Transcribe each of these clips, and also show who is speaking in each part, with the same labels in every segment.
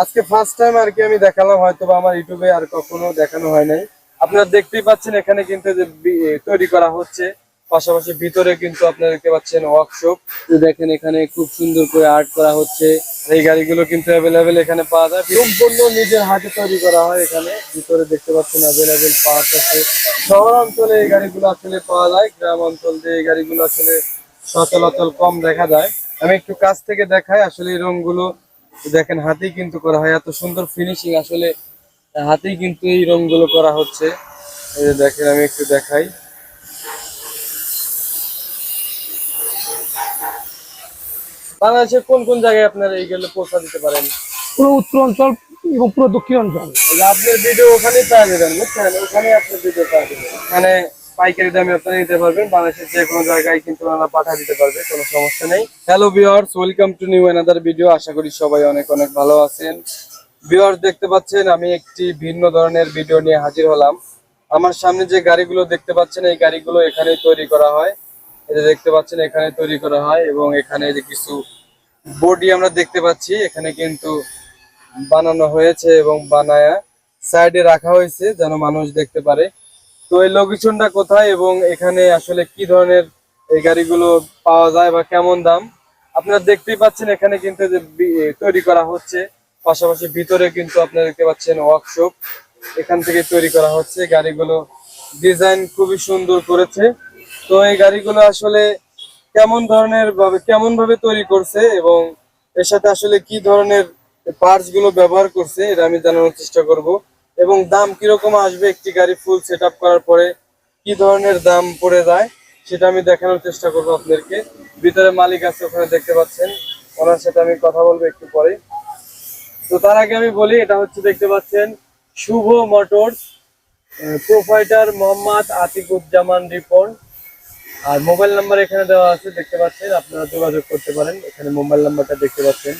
Speaker 1: আজকে first time আর কি আমি দেখালাম হয়তো আমার ইউটিউবে আর কখনো দেখানো হয় নাই। আপনারা দেখতেই পাচ্ছেন এখানে কিন্তু যে তৈরি করা হচ্ছে। পাশাপাশি ভিতরে কিন্তু আপনারা দেখতে পাচ্ছেন ওয়ার্কশপ দেখেন এখানে খুব সুন্দর করে আর্ট করা হচ্ছে। এই গাড়িগুলো কিন্তু অ্যাভেলেবেল এখানে পাওয়া যায়। সম্পূর্ণ নিজের হাতে তৈরি করা হয় এখানে। ভিতরে দেখতে পাচ্ছেন অ্যাভেলেবেল পার্ট আছে। শহর অঞ্চলে এই গাড়িগুলো আসলে পাওয়া যায়। গ্রাম অঞ্চল দিয়ে এই গাড়িগুলো আসলে সচলাচল কম দেখা যায়। আমি একটু কাছ থেকে দেখাই আসলে এই রংগুলো। দেখেন হাতেই কিন্তু করা হয়। এত সুন্দর ফিনিশিং আসলে হাতেই কিন্তু এই রংগুলো করা হচ্ছে। এই যে দেখেন আমি একটু দেখাই। বাংলাদেশের কোন কোন জায়গায় আপনারা এইগুলো পৌঁছা দিতে পারেন?
Speaker 2: পুরো উত্তর অঞ্চল এবং পুরো দক্ষিণ অঞ্চল।
Speaker 1: আপনার ভিডিও ওখানেই পাওয়া যাবেন বুঝছেন? ওখানে আপনার ভিডিও পাওয়া যাবে। মানে পাইকারি দামে আপনারা নিতে পারবেন। বাংলাদেশের যে কোনো জায়গায় কিন্তু ওনারা পাঠা দিতে পারবে কোনো সমস্যা নেই। Hello viewers welcome to new another video আশা করি সবাই অনেক অনেক ভালো আছেন। ভিউয়ার্স দেখতে পাচ্ছেন, আমি একটি ভিন্ন ধরনের ভিডিও নিয়ে হাজির হলাম। আমার সামনে যে গাড়িগুলো দেখতে পাচ্ছেন, এই গাড়িগুলো এখানে তৈরি করা হয়। এটা দেখতে পাচ্ছেন, এখানে তৈরি করা হয় এবং এখানে যে কিছু বডি আমরা দেখতে পাচ্ছি, এখানে কিন্তু বানানো হয়েছে এবং বানায়া, সাইডে রাখা হয়েছে, যেন মানুষ দেখতে পারে। তো এই লোকেশনটা কোথায় এবং এখানে আসলে কি ধরনের এই গাড়িগুলো পাওয়া যায় বা কেমন দাম? আপনারা দেখতেই পাচ্ছেন এখানে কিন্তু যে তৈরি করা হচ্ছে। পাশাপাশি ভিতরে কিন্তু আপনারা দেখতে পাচ্ছেন ওয়ার্কশপ এখান থেকে তৈরি করা হচ্ছে। গাড়িগুলো ডিজাইন খুবই সুন্দর করেছে। তো এই গাড়িগুলো আসলে কেমন ধরনের ভাবে, কেমন ভাবে তৈরি করছে এবং এর সাথে আসলে কি ধরনের পার্টসগুলো ব্যবহার করছে, এটা আমি জানানোর চেষ্টা করব। এবং দাম কীরকম আসবে একটি গাড়ি ফুল সেট করার পরে, কি ধরনের দাম পড়ে যায়, সেটা আমি দেখানোর চেষ্টা করব আপনাদেরকে। ভিতরে মালিক আছে, ওখানে দেখতে পাচ্ছেন। ওনার সাথে আমি কথা বলব একটু পরে। তো তার আগে আমি বলি, এটা হচ্ছে দেখতে পাচ্ছেন শুভ মোটরস প্রোফাইটার মোহাম্মদ আতিকুজ্জামান রিপন। আর মোবাইল নাম্বার এখানে দেওয়া আছে, দেখতে পাচ্ছেন। আপনারা যোগাযোগ করতে পারেন, এখানে মোবাইল নাম্বারটা দেখতে পাচ্ছেন।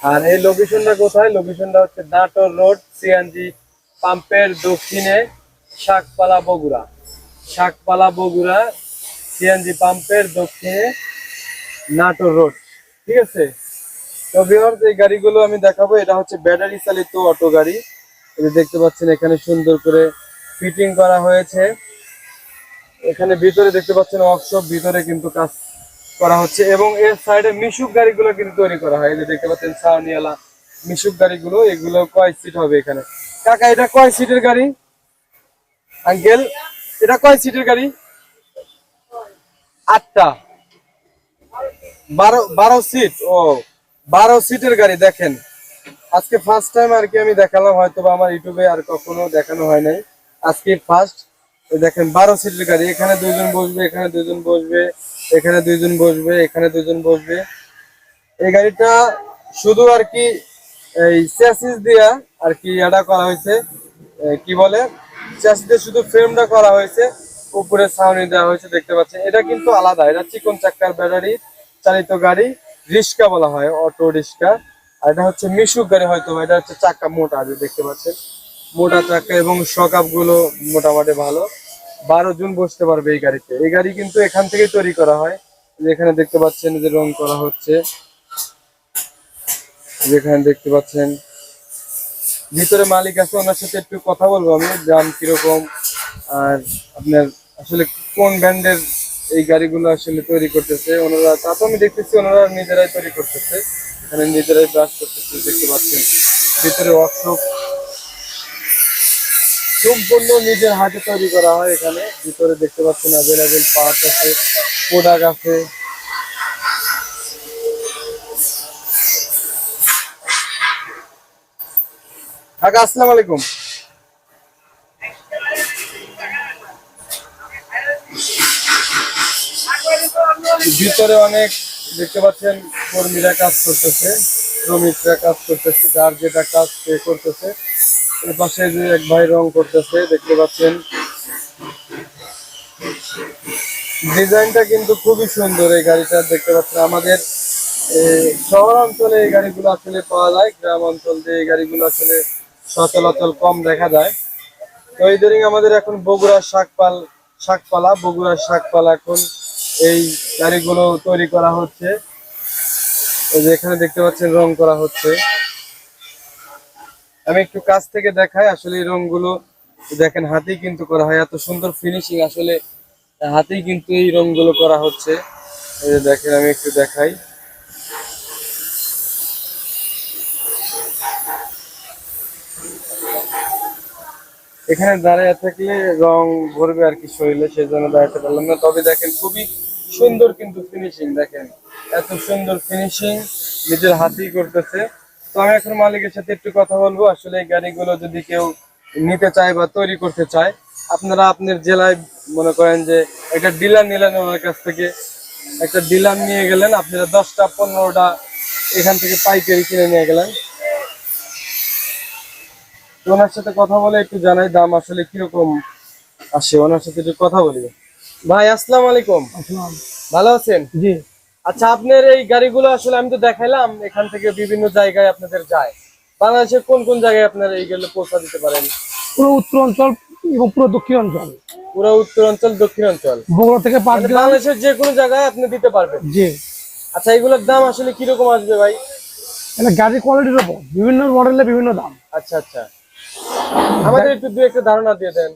Speaker 1: আর এই লোকেশনটা কোথায়? লোকেশনটা হচ্ছে নাটোর রোড সিএনজি পাম্পের দক্ষিণে শাকপালা বগুড়া। শাকপালা বগুড়া সিএনজি পাম্পের দক্ষিণে নাটোর রোড। ঠিক আছে? তো এই গাড়িগুলো আমি দেখাবো। এটা হচ্ছে ব্যাটারি চালিত অটো গাড়ি। যে দেখতে পাচ্ছেন, এখানে সুন্দর করে ফিটিং করা হয়েছে। এখানে ভিতরে দেখতে পাচ্ছেন ওয়ার্কশপ ভিতরে কিন্তু কাজ করা হচ্ছে এবং এর সাইডে মিশুক গাড়িগুলো কিন্তু তৈরি করা হয়। দেখতে পাচ্ছেন সাউনিয়ালা মিশুক গাড়িগুলো, এগুলো কয় সিট হবে এখানে? কাকা, এটা কয় সিটের গাড়ি? আঙ্কেল, এটা কয় সিটের গাড়ি? আটটা। বারো বারো সিট, ও, বারো সিটের গাড়ি, দেখেন। আজকে ফার্স্ট টাইম আর কি আমি দেখালাম হয়তো আমার ইউটিউবে আর কখনো দেখানো হয় নাই। আজকে ফার্স্ট দেখেন, বারো সিটের গাড়ি, এখানে দুজন বসবে, এখানে দুজন বসবে, এখানে দুজন বসবে, এখানে দুজন বসবে। এই গাড়িটা শুধু আর কি এই চ্যাসিস দিয়া আর কি এটা করা হয়েছে। কি বলে? চ্যাসিস দিয়ে শুধু ফ্রেমটা করা হয়েছে, উপরে ছাউনি দেওয়া হয়েছে, দেখতে পাচ্ছেন। এটা কিন্তু আলাদা, এটা চিকন চাক্কার ব্যাটারি চালিত গাড়ি, রিক্সা বলা হয়, অটো রিক্সা। আর এটা হচ্ছে মিশুক গাড়ি হয়তো এটা হচ্ছে চাক্কা মোটা যে দেখতে পাচ্ছেন। মোটা চাক্কা এবং সকাপগুলো মোটামুটি ভালো। বারো জন বসতে পারবে এই গাড়িতে। এই গাড়ি কিন্তু এখান থেকে তৈরি করা হয়। যেখানে দেখতে পাচ্ছেন যে রং করা হচ্ছে। যেখানে দেখতে পাচ্ছেন। ভিতরে মালিক আছে, ওনার সাথে একটু কথা বলব আমি, দাম কীরকম, আর আপনার আসলে কোন ব্র্যান্ডের এই গাড়িগুলো আসলে তৈরি করতেছে, ওনারা, তা তো আমি দেখতেছি ওনারা নিজেরাই তৈরি করতেছে, এখানে নিজেরাই ব্রাশ করতেছে, দেখতে পাচ্ছেন। ভিতরে ওয়ার্কশপ সম্পূর্ণ নিজের হাতে তৈরি করা হয় এখানে, ভিতরে দেখতে পাচ্ছেন অ্যাভেলেবেল পার্ট আছে প্রোডাক্ট আছে। কাকা, আসসালামু আলাইকুম। ভিতরে অনেক দেখতে পাচ্ছেন কর্মীরা কাজ করতেছে, শ্রমিকরা কাজ করতেছে, যার যেটা কাজ সে করতেছে। এর পাশে যে এক ভাই রং করতেছে, দেখতে পাচ্ছেন। ডিজাইনটা কিন্তু খুবই সুন্দর এই গাড়িটা, দেখতে পাচ্ছেন। আমাদের শহর অঞ্চলে এই গাড়িগুলো আসলে পাওয়া যায়, গ্রাম অঞ্চল দিয়ে এই গাড়িগুলো আসলে সচলাচল কম দেখা যায়। তো ইদানিং আমাদের এখন বগুড়ার শাকপাল, শাকপালা বগুড়ার শাকপালা এখন এই গাড়িগুলো তৈরি করা হচ্ছে। ওই যে এখানে দেখতে পাচ্ছেন রং করা হচ্ছে। আমি একটু কাছ থেকে দেখাই, আসলে এই রংগুলো দেখেন, হাতেই কিন্তু করা হয়। এত সুন্দর ফিনিশিং আসলে হাতেই কিন্তু এই রংগুলো করা হচ্ছে। এই যে দেখেন, আমি একটু দেখাই। এখানে দাঁড়িয়ে থাকলে রং ভরবে আর কি শরীরে সেই জন্য দাঁড়াতে পারলাম না। তবে দেখেন, খুবই সুন্দর কিন্তু ফিনিশিং দেখেন। এত সুন্দর ফিনিশিং নিজের হাতেই করতেছে। তো আমি এখন মালিকের সাথে একটু কথা বলব। আসলে এই গাড়িগুলো যদি কেউ নিতে চায় বা তৈরি করতে চায়, আপনারা আপনার জেলায় মনে করেন যে একটা ডিলার নিলেন ওনার কাছ থেকে, একটা ডিলার নিয়ে গেলেন, আপনারা দশটা, পনেরোটা এখান থেকে পাইকারি কিনে নিয়ে গেলেন। ওনার সাথে কথা বলে একটু জানাই দাম আসলে কীরকম আসে ওনার সাথে একটু কথা বলি। ভাই আসসালামু আলাইকুম। ভালো আছেন?
Speaker 2: জি।
Speaker 1: আচ্ছা আপনার এই গাড়িগুলো আসলে আমি তো দেখাইলাম এখান থেকে বিভিন্ন জায়গায় আপনাদের যায়। বাংলাদেশের কোন কোন জায়গায় আপনারা এইগুলো পৌঁছা দিতে পারেন?
Speaker 2: পুরো উত্তর অঞ্চল এবং পুরো দক্ষিণ অঞ্চল।
Speaker 1: পুরো উত্তর অঞ্চল দক্ষিণ অঞ্চল।
Speaker 2: বগুড়া থেকে
Speaker 1: বাংলাদেশের যে কোনো জায়গায় আপনি দিতে পারবেন।
Speaker 2: জি।
Speaker 1: আচ্ছা এগুলোর দাম আসলে কীরকম আসবে ভাই?
Speaker 2: এটা গাড়ির কোয়ালিটির উপর বিভিন্ন মডেলের বিভিন্ন দাম।
Speaker 1: আচ্ছা আচ্ছা। আমাদের একটু দু একটা ধারণা দিয়ে দেন।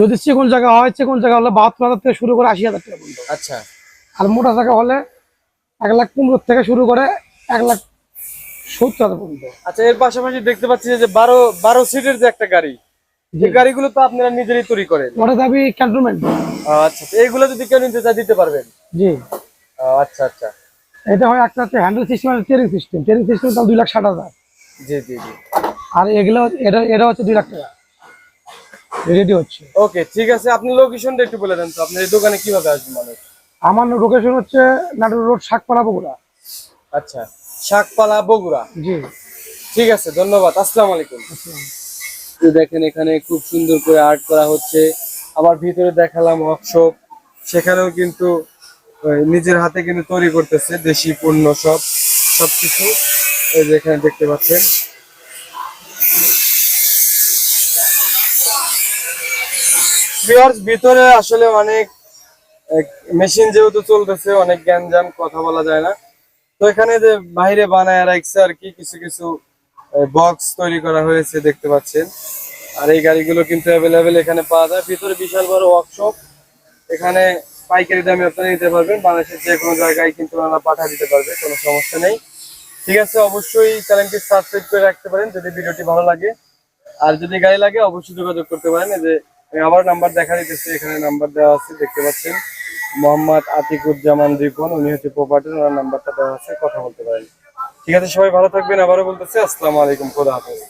Speaker 2: যদি কোন জায়গা হয় কোন জায়গা হলে বাহাত্তর হাজার থেকে শুরু করে আশি হাজার টাকা পর্যন্ত।
Speaker 1: আচ্ছা।
Speaker 2: আর মোটা জায়গা হলে এক লাখ পনেরো থেকে শুরু করে এক লাখ সত্তর হাজার পর্যন্ত।
Speaker 1: আচ্ছা এর পাশাপাশি দেখতে পাচ্ছি যে বারো বারো সিটের যে একটা গাড়ি এই গাড়িগুলো তো আপনারা নিজেরই তৈরি করেন।
Speaker 2: ওটা দাবি ক্যান্টনমেন্ট
Speaker 1: আচ্ছা এইগুলো যদি কেউ নিতে চায় দিতে পারবেন?
Speaker 2: জি।
Speaker 1: আচ্ছা আচ্ছা।
Speaker 2: এটা হয় একটা হচ্ছে হ্যান্ডেল সিস্টেম আর টিয়ারিং সিস্টেম টিয়ারিং সিস্টেম দাম দুই লাখ ষাট হাজার।
Speaker 1: জি জি জি।
Speaker 2: আর এগুলো এটা এটা হচ্ছে দুই লাখ টাকা। রেডি হচ্ছে।
Speaker 1: ওকে ঠিক আছে আপনি লোকেশনটা একটু বলে দেন তো আপনার এই দোকানে কীভাবে আসবে মানুষ?
Speaker 2: আমার লোকেশন হচ্ছে নাটোর রোড শাকপাড়া বগুড়া।
Speaker 1: আচ্ছা শাকপালা বগুড়া।
Speaker 2: জি।
Speaker 1: ঠিক আছে ধন্যবাদ আসসালামু আলাইকুম। দেখেন এখানে খুব সুন্দর করে আর্ট করা হচ্ছে। আবার ভিতরে দেখালাম ওয়ার্কশপ সেখানেও কিন্তু নিজের হাতে কিন্তু তৈরি করতেছে দেশি পণ্য সব সবকিছু। এই যে এখানে দেখতে পাচ্ছেন। ভিতরে আসলে অনেক মেশিন যেহেতু চলতেছে, অনেক গ্যাঞ্জাম, কথা বলা যায় না। তো এখানে যে বাইরে বানায় রাখছে আর কি, কিছু কিছু বক্স তৈরি করা হয়েছে, দেখতে পাচ্ছেন। আর এই গাড়িগুলো কিন্তু অ্যাভেলেবেল এখানে পাওয়া যায়। ভিতরে বিশাল বড় ওয়ার্কশপ এখানে পাইকারি দামে আপনারা নিতে পারবেন। বাংলাদেশের যে কোনো জায়গায় কিন্তু ওনারা পাঠা দিতে পারবে, কোনো সমস্যা নেই। ঠিক আছে, অবশ্যই চ্যানেলটি সাবস্ক্রাইব করে রাখতে পারেন, যদি ভিডিওটি ভালো লাগে। আর যদি গাড়ি লাগে, অবশ্যই যোগাযোগ করতে পারেন। যে আমার নাম্বার দেখা দিতেছে, এখানে নাম্বার দেওয়া আছে, দেখতে পাচ্ছেন। মোহাম্মদ আতিকুজ্জামান রিপন উনি হচ্ছে প্রপার্টির ওনার নাম্বারটা দেওয়া আছে, কথা বলতে পারেন। ঠিক আছে, সবাই ভালো থাকবেন, আবারও বলতেছি, আসসালামু আলাইকুম, খোদা হাফেজ।